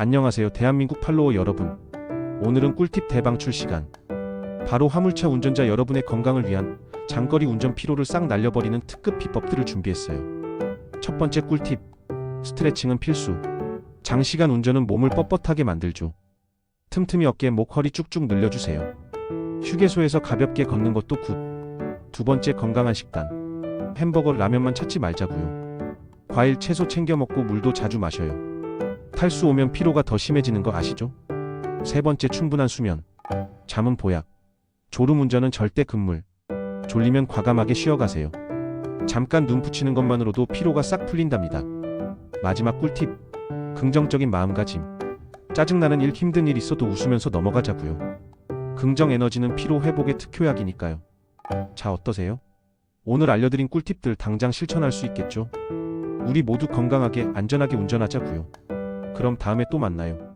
안녕하세요 대한민국 팔로워 여러분. 오늘은 꿀팁 대방출 시간. 바로 화물차 운전자 여러분의 건강을 위한 장거리 운전 피로를 싹 날려버리는 특급 비법들을 준비했어요. 첫 번째 꿀팁 스트레칭은 필수. 장시간 운전은 몸을 뻣뻣하게 만들죠. 틈틈이 어깨 목 허리 쭉쭉 늘려주세요. 휴게소에서 가볍게 걷는 것도 굿. 두 번째 건강한 식단. 햄버거 라면만 찾지 말자고요. 과일 채소 챙겨 먹고 물도 자주 마셔요 탈수 오면 피로가 더 심해지는 거 아시죠? 세 번째 충분한 수면. 잠은 보약. 졸음 운전은 절대 금물. 졸리면 과감하게 쉬어가세요. 잠깐 눈 붙이는 것만으로도 피로가 싹 풀린답니다. 마지막 꿀팁. 긍정적인 마음가짐. 짜증나는 일 힘든 일 있어도 웃으면서 넘어가자고요. 긍정 에너지는 피로 회복의 특효약이니까요. 자 어떠세요? 오늘 알려드린 꿀팁들 당장 실천할 수 있겠죠? 우리 모두 건강하게 안전하게 운전하자고요. 그럼 다음에 또 만나요.